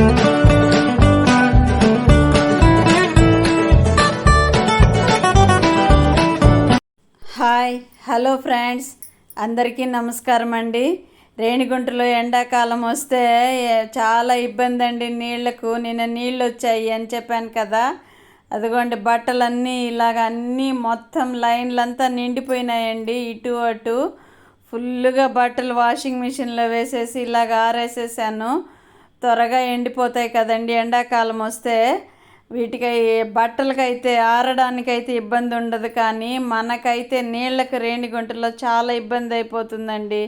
Hi hello friends. అందరికీ నమస్కారం అండి. రేణిగుంటలో ఎండాకాలం వస్తే చాలా ఇబ్బంది అండి నీళ్ళకు. నిన్న నీళ్ళు వచ్చాయి అని చెప్పాను కదా. అదిగోండి బట్టలన్నీ ఇలాగ అన్నీ మొత్తం లైన్లంతా నిండిపోయినాయండి ఇటు అటు. ఫుల్గా బట్టలు వాషింగ్ మిషన్లో వేసేసి ఇలాగ ఆరేసేసాను. త్వరగా ఎండిపోతాయి కదండి ఎండాకాలం వస్తే. వీటికి బట్టలకైతే ఆరడానికైతే ఇబ్బంది ఉండదు కానీ మనకైతే నీళ్ళకి రేణిగుంటలో చాలా ఇబ్బంది అయిపోతుందండి.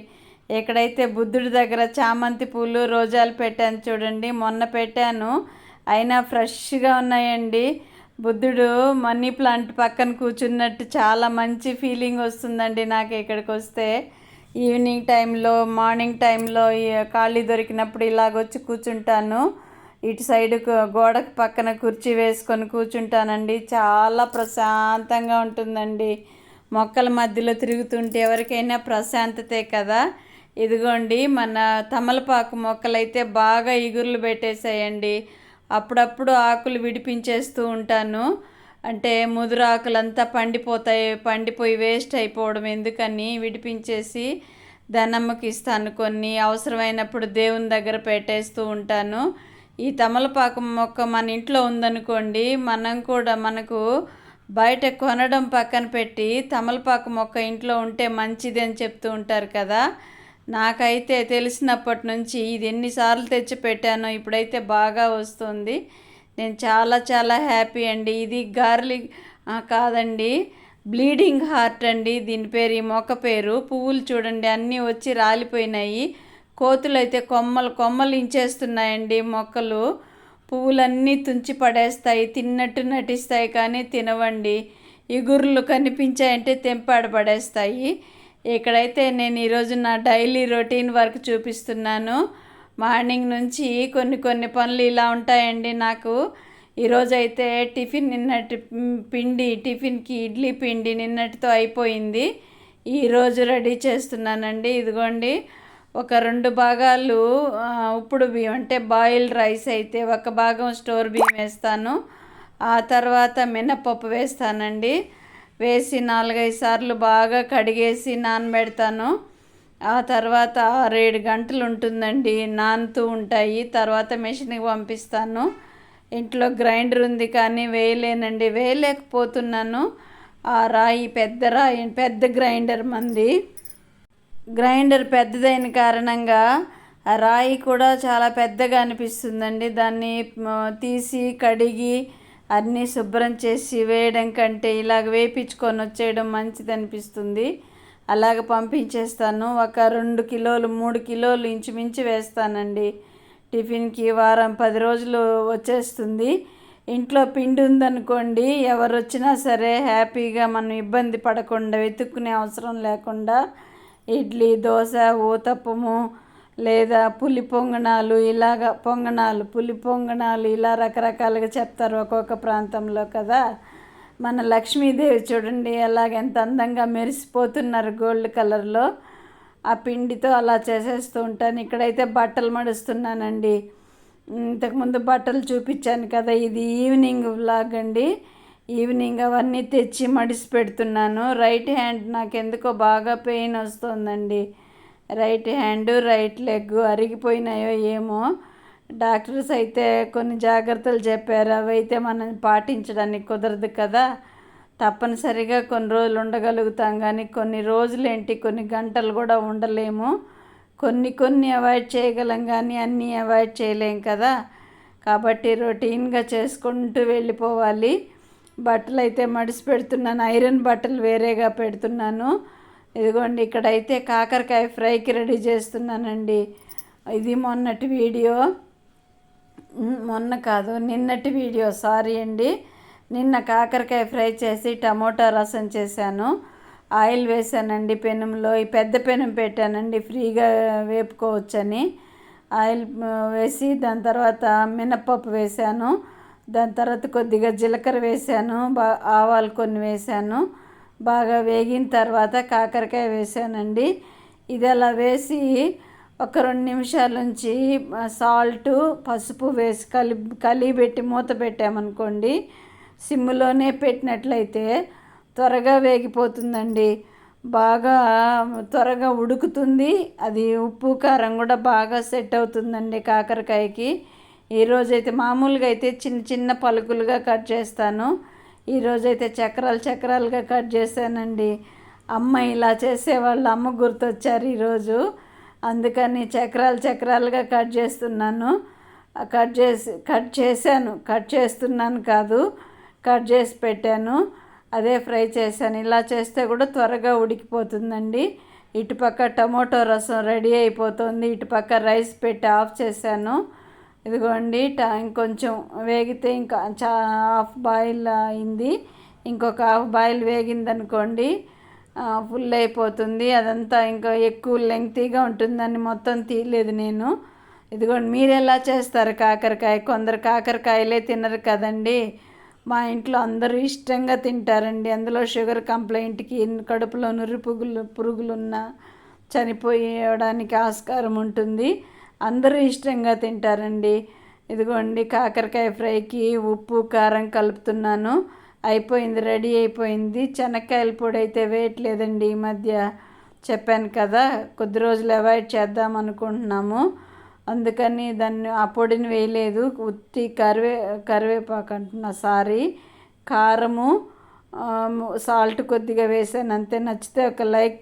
ఎక్కడైతే బుద్ధుడి దగ్గర చామంతి పూలు రోజాలు పెట్టాను చూడండి మొన్న పెట్టాను. అయినా ఫ్రెష్గా ఉన్నాయండి. బుద్ధుడు మనీ ప్లాంట్ పక్కన కూర్చున్నట్టు చాలా మంచి ఫీలింగ్ వస్తుందండి నాకు ఇక్కడికి వస్తే. ఈవినింగ్ టైంలో మార్నింగ్ టైంలో ఖాళీ దొరికినప్పుడు ఇలాగొచ్చి కూర్చుంటాను. ఇటు సైడ్ గోడకు పక్కన కుర్చీ వేసుకొని కూర్చుంటానండి. చాలా ప్రశాంతంగా ఉంటుందండి. మొక్కల మధ్యలో తిరుగుతుంటే ఎవరికైనా ప్రశాంతతే కదా. ఇదిగోండి మన తమలపాకు మొక్కలైతే బాగా ఇగుర్లు పెట్టేసాయండి. అప్పుడప్పుడు ఆకులు విడిపించేస్తూ ఉంటాను. అంటే ముదురాకులంతా పండిపోతాయి పండిపోయి వేస్ట్ అయిపోవడం ఎందుకని విడిపించేసి ధనమ్మకి ఇస్తాను. కొన్ని అవసరమైనప్పుడు దేవుని దగ్గర పెట్టేస్తూ ఉంటాను. ఈ తమలపాకు మొక్క మన ఇంట్లో ఉందనుకోండి మనం కూడా మనకు బయట కొనడం పక్కన పెట్టి తమలపాకు మొక్క ఇంట్లో ఉంటే మంచిది అని చెప్తూ ఉంటారు కదా. నాకైతే తెలిసినప్పటి నుంచి ఇది ఎన్నిసార్లు తెచ్చి పెట్టానో ఇప్పుడైతే బాగా వస్తుంది. నేను చాలా చాలా హ్యాపీ అండి. ఇది గార్లిక్ కాదండి. బ్లీడింగ్ హార్ట్ అండి. దీని పేరు ఈ మొక్క పేరు. పువ్వులు చూడండి అన్నీ వచ్చి రాలిపోయినాయి. కోతులు అయితే కొమ్మలు కొమ్మలు ఇంచేస్తున్నాయండి మొక్కలు. పువ్వులన్నీ తుంచి పడేస్తాయి తిన్నట్టు నటిస్తాయి కానీ తినవండి. ఇగుర్లు కనిపించాయంటే తెంపాడ పడేస్తాయి. ఇక్కడైతే నేను ఈరోజు నా డైలీ రొటీన్ వర్క్ చూపిస్తున్నాను. మార్నింగ్ నుంచి కొన్ని కొన్ని పనులు ఇలా ఉంటాయండి నాకు. ఈరోజు అయితే టిఫిన్ నిన్నటి పిండి టిఫిన్కి ఇడ్లీ పిండి నిన్నటితో అయిపోయింది. ఈరోజు రెడీ చేస్తున్నానండి. ఇదిగోండి ఒక రెండు భాగాలు ఉప్పుడు బియ్యం అంటే బాయిల్డ్ రైస్ అయితే ఒక భాగం స్టోర్ బియ్యం వేస్తాను. ఆ తర్వాత మినపప్పు వేస్తానండి. వేసి నాలుగైదు సార్లు బాగా కడిగేసి నానబెడతాను. ఆ తర్వాత ఆరేడు గంటలు ఉంటుందండి నానుతూ ఉంటాయి. తర్వాత మిషన్కి పంపిస్తాను. ఇంట్లో గ్రైండర్ ఉంది కానీ వేయలేనండి. వేయలేకపోతున్నాను. ఆ రాయి పెద్ద రాయి పెద్ద గ్రైండర్ మంది. గ్రైండర్ పెద్దదైన కారణంగా ఆ రాయి కూడా చాలా పెద్దగా అనిపిస్తుందండి. దాన్ని తీసి కడిగి అన్నీ శుభ్రం చేసి వేయడం కంటే ఇలాగ వేపించుకొని వచ్చేయడం మంచిది అనిపిస్తుంది అలాగ పంపించేస్తాను. ఒక రెండు కిలోలు మూడు కిలోలు ఇంచుమించు వేస్తానండి. టిఫిన్కి వారం పది రోజులు వచ్చేస్తుంది. ఇంట్లో పిండి ఉందనుకోండి ఎవరు వచ్చినా సరే హ్యాపీగా మనం ఇబ్బంది పడకుండా వెతుక్కునే అవసరం లేకుండా ఇడ్లీ దోశ ఊతప్పము లేదా పులి పొంగనాలు ఇలాగ పొంగనాలు పులి పొంగనాలు ఇలా రకరకాలుగా చెప్తారు ఒక్కొక్క ప్రాంతంలో కదా. మన లక్ష్మీదేవి చూడండి ఎలాగ ఎంత అందంగా మెరిసిపోతున్నారు గోల్డ్ కలర్లో. ఆ పిండితో అలా చేసేస్తూ ఉంటాను. ఇక్కడైతే బట్టలు మడుస్తున్నానండి. ఇంతకుముందు బట్టలు చూపించాను కదా ఇది ఈవినింగ్ వ్లాగ్ అండి. ఈవినింగ్ అవన్నీ తెచ్చి మడిసి పెడుతున్నాను రైట్ హ్యాండ్ నాకు ఎందుకో బాగా పెయిన్ వస్తుందండి. రైట్ హ్యాండ్ రైట్ లెగ్ అరిగిపోయినాయో ఏమో. డాక్టర్స్ అయితే కొన్ని జాగ్రత్తలు చెప్పారు. అవి అయితే మనం పాటించడానికి కుదరదు కదా. తప్పనిసరిగా కొన్ని రోజులు ఉండగలుగుతాం కానీ కొన్ని రోజులు ఏంటి కొన్ని గంటలు కూడా ఉండలేము. కొన్ని కొన్ని అవాయిడ్ చేయగలం కానీ అన్నీ అవాయిడ్ చేయలేం కదా. కాబట్టి రొటీన్గా చేసుకుంటూ వెళ్ళిపోవాలి. బట్టలు అయితే మడిసి పెడుతున్నాను. ఐరన్ బట్టలు వేరేగా పెడుతున్నాను. ఇదిగోండి ఇక్కడైతే కాకరకాయ ఫ్రైకి రెడీ చేస్తున్నానండి. ఇది మొన్నటి వీడియో. మొన్న కాదు నిన్నటి వీడియో సారీ అండి. నిన్న కాకరకాయ ఫ్రై చేసి టమోటా రసం చేశాను. ఆయిల్ వేసానండి పెనంలో. ఈ పెద్ద పెనం పెట్టానండి ఫ్రీగా వేపుకోవచ్చని. ఆయిల్ వేసి దాని తర్వాత మినప్పప్పు వేసాను దాని తర్వాత కొద్దిగా జీలకర్ర వేసాను బా ఆవాలు కొన్ని వేసాను బాగా వేగిన తర్వాత కాకరకాయ వేసానండి ఇది అలా వేసి ఒక రెండు నిమిషాల నుంచి సాల్ట్ పసుపు వేసి కలి కలిపెట్టి మూత పెట్టామనుకోండి సిమ్లోనే పెట్టినట్లయితే త్వరగా వేగిపోతుందండి. బాగా త్వరగా ఉడుకుతుంది. అది ఉప్పు కారం కూడా బాగా సెట్ అవుతుందండి కాకరకాయకి. ఈరోజైతే మామూలుగా అయితే చిన్న చిన్న పలుకులుగా కట్ చేస్తాను. ఈరోజైతే చక్రాలు చక్రాలుగా కట్ చేశానండి. అమ్మ ఇలా చేసేవాళ్ళు అమ్మ గుర్తొచ్చారు ఈరోజు. అందుకని చక్రాలు చక్రాలుగా కట్ చేస్తున్నాను. కట్ చేసి కట్ చేశాను. కట్ చేస్తున్నాను కాదు కట్ చేసి పెట్టాను. అదే ఫ్రై చేశాను. ఇలా చేస్తే కూడా త్వరగా ఉడికిపోతుందండి. ఇటుపక్క టమోటో రసం రెడీ అయిపోతుంది. ఇటుపక్క రైస్ పెట్టి ఆఫ్ చేశాను. ఇదిగోండి టా ఇంకొంచెం వేగితే ఇంకా చా హాఫ్ బాయిల్ అయింది. ఇంకొక హాఫ్ బాయిల్ వేగిందనుకోండి ఫుల్ అయిపోతుంది. అదంతా ఇంకా ఎక్కువ లెంగ్తీగా ఉంటుందని మొత్తం తీయలేదు నేను. ఇదిగోండి మీరు ఎలా చేస్తారు కాకరకాయ? కొందరు కాకరకాయలే తినరు కదండి. మా ఇంట్లో అందరూ ఇష్టంగా తింటారండి. అందులో షుగర్ కంప్లైంట్కి కడుపులో నురి పురుగులు పురుగులున్న చనిపోయడానికి ఆస్కారం ఉంటుంది. అందరూ ఇష్టంగా తింటారండి. ఇదిగోండి కాకరకాయ ఫ్రైకి ఉప్పు కారం కలుపుతున్నాను. అయిపోయింది రెడీ అయిపోయింది. శనక్కాయల పొడి అయితే వేయట్లేదండి ఈ మధ్య. చెప్పాను కదా కొద్ది రోజులు అవాయిడ్ చేద్దాం అనుకుంటున్నాము. అందుకని దాన్ని ఆ పొడిని వేయలేదు. ఉత్తి కరివే కరివేపాకు అంటున్నా సారీ. కారము సాల్ట్ కొద్దిగా వేసాను అంతే. నచ్చితే ఒక లైక్